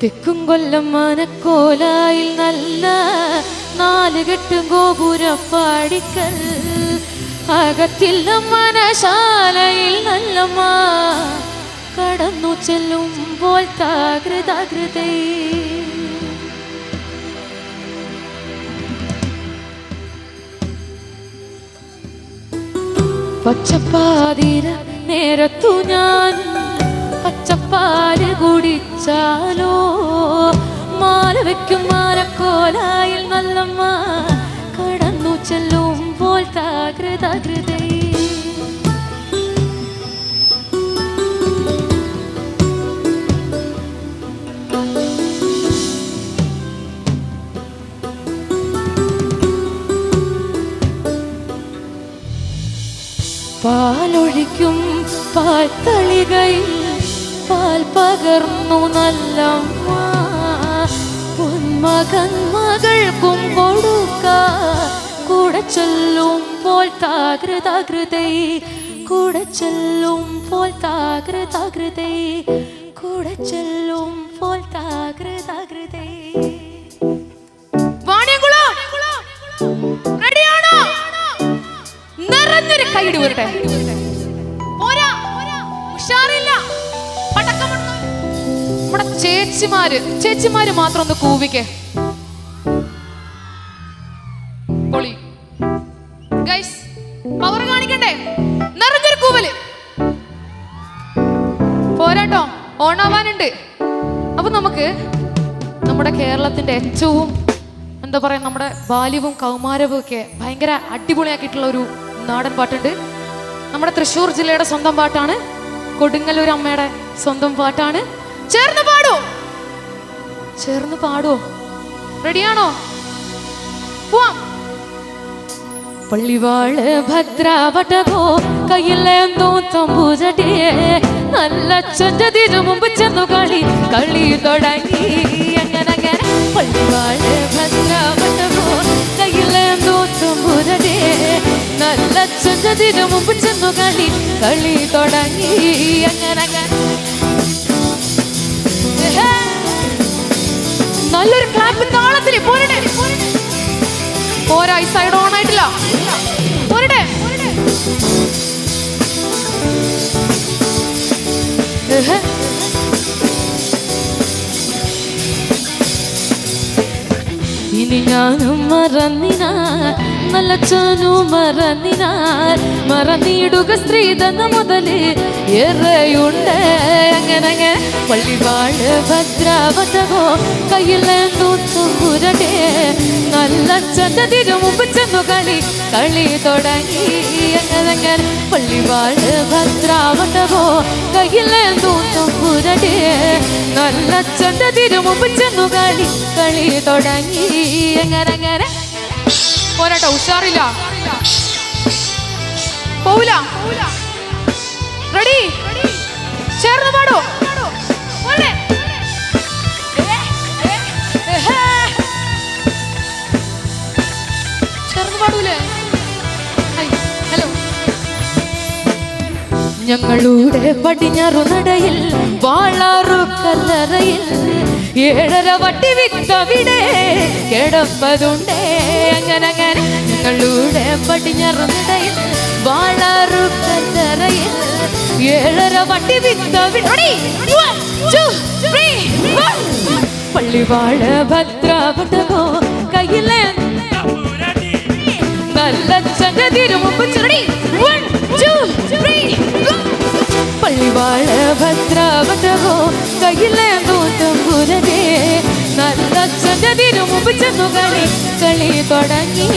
തെക്കും കൊല്ലം മനക്കോലായിൽ നല്ല നാല് കെട്ടും ഗോപുരപ്പാടിക്കൽ അകത്തില്ല മനശാലയിൽ നല്ലമ്മ കടന്നു ചെല്ലുമ്പോൾ താകൃതാകൃതേ പച്ചപ്പാതിര നേരത്തു ഞാൻ പച്ചപ്പാൽ കുടിച്ചാലോ? മാല വെക്കും മാലക്കോലായിൽ നല്ലമ്മ. കടന്നു ചെല്ലുമ്പോൾ താകൃതാകൃത പാലൊഴിക്കും പാൽത്തളികയിൽ പാൽ പകർന്നു നല്ലമ്മ. പൊന്മകൻ മകൾക്കും കൊടുക്ക. കൂടെ ചൊല്ലും പോൽ താകൃതാകൃതൈ കൂടെ ചൊല്ലും പോൽ താകൃതാകൃതൈ കൂടെ ചൊല്ലും പോൽ താകൃതാകൃതൈ നിറഞ്ഞൊരു കൈയിടി വരട്ടെ പോരാ. ചേച്ചിമാര് ചേച്ചിമാര് മാത്രം ഒന്ന് കൂവിക്കേ. പൊളി. ഗൈസ് പവർ കാണിക്കണ്ടേ? നിറഞ്ഞൊരു കൂവൽ. പോരാട്ടോ ഓണാവാനുണ്ട്. അപ്പൊ നമുക്ക് നമ്മുടെ കേരളത്തിന്റെ ഏറ്റവും എന്താ പറയാ നമ്മുടെ ബാല്യവും കൗമാരവും ഒക്കെ ഭയങ്കര അടിപൊളിയാക്കിയിട്ടുള്ള ഒരു നാടൻ പാട്ടുണ്ട്. നമ്മുടെ തൃശ്ശൂർ ജില്ലയുടെ സ്വന്തം പാട്ടാണ്. കൊടുങ്ങല്ലൂർ അമ്മയുടെ സ്വന്തം പാട്ടാണ്. ചേർന്ന് പാടൂ. ചേർന്ന് പാടുവോ റെഡിയാണോ? പോവാം. പള്ളിവാൾ ഭദ്രാവട്ടകോ കയ്യിലേന്തോ തമ്പൂജടിയെ നല്ല ചൊഞ്ചതിനു മുമ്പ് ചെന്നു കളി കളി തുടങ്ങി. അങ്ങനെ അങ്ങനെ പള്ളിവാൾ ഭദ്രാവട്ടകോ കയ്യിലേന്തോ തമ്പൂജടിയെ നല്ല ചൊഞ്ചതിനു മുമ്പ് ചെന്നു കളി കളി തുടങ്ങി. അങ്ങനെ അങ്ങനെ നല്ലൊരു ക്ലാപ്പ് താളത്തിൽ പോരട്ടെ. പോരാ ഈ സൈഡ് ഓൺ ആയിട്ടില്ല. പോരട്ടെ. ഇനി ഞാനും മറന്നിനാൽ നല്ല ചാനു മറന്നിനാൽ മറന്നിടുക സ്ത്രീതന്ന മുതൽ അങ്ങനെ പള്ളിവാൾ ഭദ്രാവതകോ കയ്യിൽ തമ്പുരടേ നല്ല ചന്തതിരു മുമ്പ് കളി കളി തുടങ്ങി. അങ്ങനെ പള്ളിവാൾ ഭദ്രാവതകോ കയ്യിൽ തമ്പുരടേ നല്ല ചന്തതിരു മുമ്പ് കളി കളി തുടങ്ങി. പോരാട്ട പോരാട്ടോ ഉഷാറില്ല. പോവില്ല. റെഡി ഞങ്ങളുടെ പടിഞ്ഞാറു നടയിൽ വാളാറു കല്ലറയിൽ ഏഴര വട്ടി വിത്തവിടെ കിടപ്പതുണ്ടേ. അങ്ങനെ അങ്ങനെ ഞങ്ങളുടെ പടിഞ്ഞാറു നടയിൽ വാളാറു കല്ലറയിൽ ഏഴര വട്ടി വിത്തവിടെ പള്ളിവാള ഭദ്രാപട്ടകോ കയ്യിലെ നല്ല ചന്ദ്രതിരു മുമ്പ് ഭദ്രാവതകോ കയ്യിലെ നല്ല ചന്ദ്രതിരു മുമ്പ് കളി തുടങ്ങി.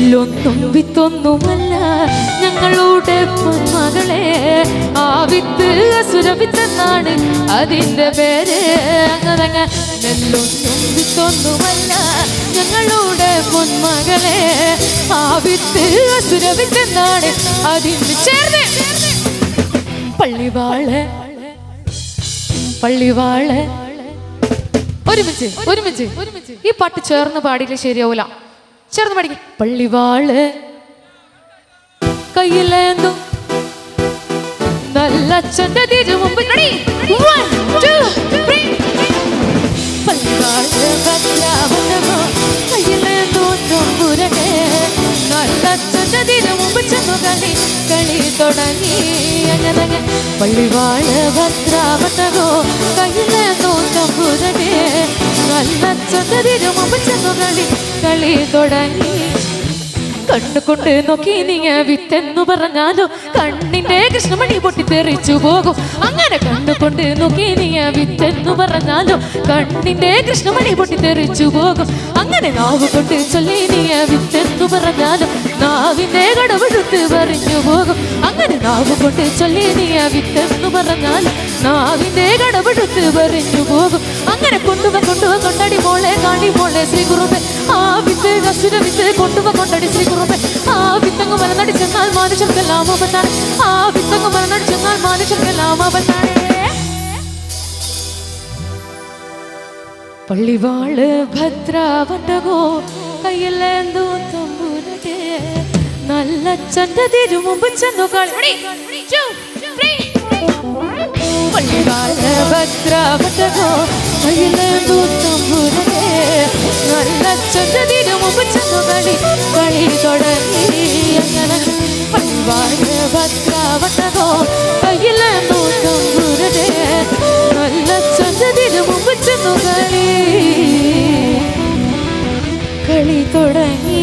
എല്ലൊന്നും വിത്തു വിത്തൊന്നുമല്ല. ഞങ്ങളുടെ മകളെ ആ വിത്ത് അസുരപിച്ചെന്നാണ് അതിന്റെ പേര്. അങ്ങനെ നെല്ലൊന്നും വിത്തൊന്നുമല്ല. ഞങ്ങളുടെ പൊന്മകളെ ആ വിത്ത് അസുരപിച്ചെന്നാണ് അതിന്റെ ചേർന്ന് പള്ളിവാൾ പള്ളിവാൾ. ഒരുമിച്ച് ഒരുമിച്ച് ഒരുമിച്ച്. ഈ പാട്ട് ചേർന്ന് പാടിയില്ല ശരിയാവൂല? ചേർന്ന് പാടിക്ക പള്ളിവാൾ കയ്യിലേന്തും. നല്ല അച്ഛന്റെ തിരു മുമ്പ് കളി കളി തുടങ്ങി അങ്ങനെ പള്ളിവാൾ ഭദ്രാവനമോ കയ്യിലേന്തും തമ്പുരനെ. നല്ല തിരു കളി തുടങ്ങി. കണ്ണുകൊണ്ട് നോക്കി നീ വിത്തെന്നു പറഞ്ഞാലോ കണ്ണിന്റെ കൃഷ്ണമണി പൊട്ടി പൊട്ടിത്തെറിച്ചു പോകും. അങ്ങനെ കണ്ണുകൊണ്ട് നോക്കി നീ വിത്തെന്നു പറഞ്ഞാലോ കണ്ണിന്റെ കൃഷ്ണമണി പൊട്ടി പൊട്ടിത്തെറിച്ചു പോകും. അങ്ങനെ നാവ് കൊണ്ട് ചൊല്ലി നീ വിത്തെന്നു പറഞ്ഞാലോ നാവിന്റെ കടവെടുത്ത് പറഞ്ഞു പോകും. അങ്ങനെ നാവ് കൊണ്ട് ചൊല്ലി നീ വിത്തെന്നു പറഞ്ഞാലോ നാവിന്റെ കടവെടുത്ത് പറഞ്ഞു പോകും. അങ്ങനെ കൊണ്ടുവ കൊണ്ടുവ കൊണ്ടടി മോളെ കാണി മോളെ ശ്രീ കുറുമ്പെ ആ വിത്ത് അസുര വിത്ത് കൊണ്ടുവ കൊണ്ടടി ശ്രീ കുറുമ്പെ ആ വിത്തങ്ങ് മലനടി ചെന്നാൽ മനുഷ്യർക്കെല്ലാം ആപത്താണ് ആ വിത്തങ്ങ് മലനടി ചെന്നാൽ മനുഷ്യർക്കെല്ലാം ആപത്താണ് പള്ളിവാൾ ഭദ്രാവണ്ടകോ കയ്യിലെന്തോ തമ്പൂരേ നല്ല ചന്റെ തിരുമുമ്പ് ചെന്നു കളി പള്ളിവാൾ ഭദ്രാവണ്ടകോ കയ്യിലേന്തോ തമ്പുരട്ടെ നല്ല ചന്റെ തിരുമുമ്പ് ചെന്നു കളി കളി തുടങ്ങി. അങ്ങനെ പള്ളിവാൾ ഭദ്രാവണ്ടകോ കയ്യിലേന്തോ തമ്പുരട്ടെ നല്ല ചന്റെ തിരുമുമ്പ് ചെന്നു കളി കളി തുടങ്ങി.